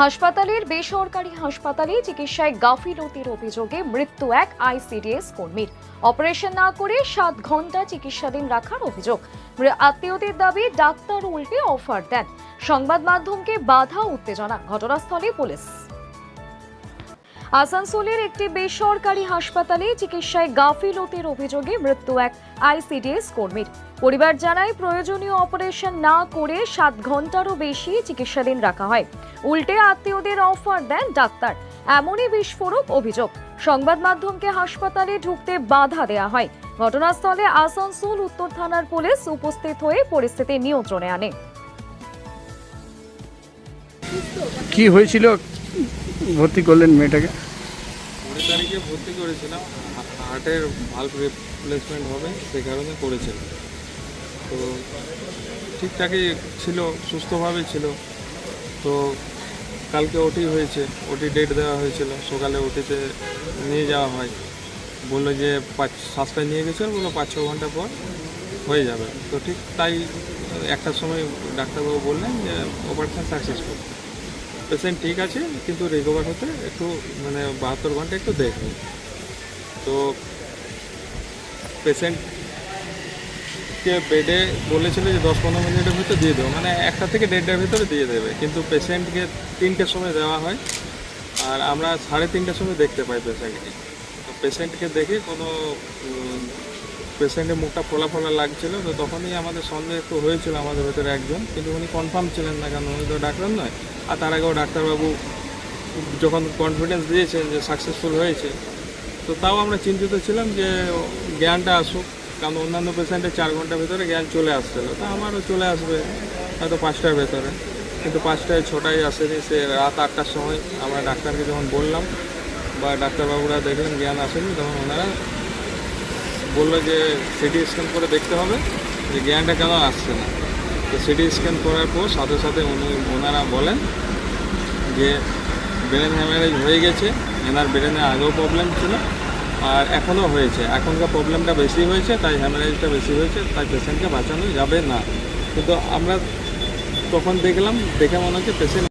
হাসপাতালের বেসরকারি হাসপাতালে চিকিৎসায় গাফিলতির অভিযোগে মৃত্যু এক আইসিডিএস কর্মীর। অপারেশন না করে সাত ঘণ্টা চিকিৎসাধীন রাখার অভিযোগ। আত্মীয়দের দাবি ডাক্তার উল্টে অফার দেন। সংবাদ মাধ্যমকে বাধা, উত্তেজনা। ঘটনাস্থলে পুলিশ। আসানসোলের একটি বেসরকারি হাসপাতালে চিকিৎসায় গাফিলতির অভিযোগে মৃত্যু এক আইসিডিএস কর্মীর। পরিবার জানায় প্রয়োজনীয় অপারেশন না করে সাত ঘন্টারও বেশি চিকিৎসাধীন রাখা হয়। উল্টে আত্মীয়দের অফার দেন ডাক্তার। এমনই বিস্ফোরক অভিযোগ। সংবাদ মাধ্যমকে হাসপাতালে ঢুকতে বাধা দেয়া হয়। ঘটনাস্থলে আসানসোল উত্তর থানার পুলিশ উপস্থিত হয়ে পরিস্থিতি নিয়ন্ত্রণে আনে। কি হয়েছিল? ভর্তি করলেন মেয়েটাকে? কুড়ি তারিখে ভর্তি করেছিলাম। হার্টের ভাল্ব রিপ্লেসমেন্ট হবে, সে কারণে করেছিলাম। তো ঠিকঠাকই ছিল সুস্থভাবে ছিল। তো কালকে ওটি হয়েছে ওটি ডেট দেওয়া হয়েছিল। সকালে ওটিতে নিয়ে যাওয়া হয়। বলল যে পাঁচ, সাতটায় নিয়ে গেছিল বলল পাঁচ ছ ঘণ্টা পর হয়ে যাবে। তো ঠিক তাই একটার সময় ডাক্তারবাবু বললেন যে অপারেশন সাকসেসফুল পেশেন্ট ঠিক আছে, কিন্তু রিকভার হতে একটু মানে বাহাত্তর ঘণ্টা একটু দেখবে। তো পেশেন্টকে বেডে বলেছিল যে দশ পনেরো মিনিটের ভিতরে দিয়ে দেবো মানে একটা থেকে দেড়টার ভিতরে দিয়ে দেবে, কিন্তু পেশেন্টকে তিনটের সময় দেওয়া হয়, আর আমরা সাড়ে তিনটের সময় দেখতে পাই পেশেন্টকে তো পেশেন্টকে দেখে কোনো পেশেন্টের মুখটা ফোলা ফোলা লাগছিল, তো তখনই আমাদের সন্দেহ একটু হয়েছিল আমাদের ভেতরে একজন। কিন্তু উনি কনফার্ম ছিলেন না কারণ উনি তো ডাক্তার নয়। আর তার আগেও ডাক্তারবাবু যখন কনফিডেন্স দিয়েছেন যে সাকসেসফুল হয়েছে, তো তাও আমরা চিন্তিত ছিলাম যে জ্ঞানটা আসুক, কারণ অন্যান্য পেশেন্টের চার ঘণ্টার ভেতরে জ্ঞান চলে আসছিল। তা আমারও চলে আসবে, হয়তো পাঁচটার ভেতরে। কিন্তু পাঁচটায়, ছটায় আসেনি, সে রাত আটটার সময় আমরা ডাক্তারকে যখন বললাম, বা ডাক্তারবাবুরা দেখলেন জ্ঞান আসেনি, তখন ওনারা বলল যে সিটি স্ক্যান করে দেখতে হবে, যে জ্ঞানটা কেন আসছে না। তো সিটি স্ক্যান করার পর সাথে সাথে উনি, ওনারা বলেন যে ব্রেন হ্যামারেজ হয়ে গেছে, এনার ব্রেনে আগেও প্রবলেম ছিল, আর এখনও হয়েছে। এখনকার প্রবলেমটা বেশি হয়েছে, তাই হ্যামারেজটা বেশি হয়েছে, তাই পেশেন্টকে বাঁচানো যাবে না। কিন্তু আমরা তখন দেখলাম, দেখে মনে হচ্ছে পেশেন্ট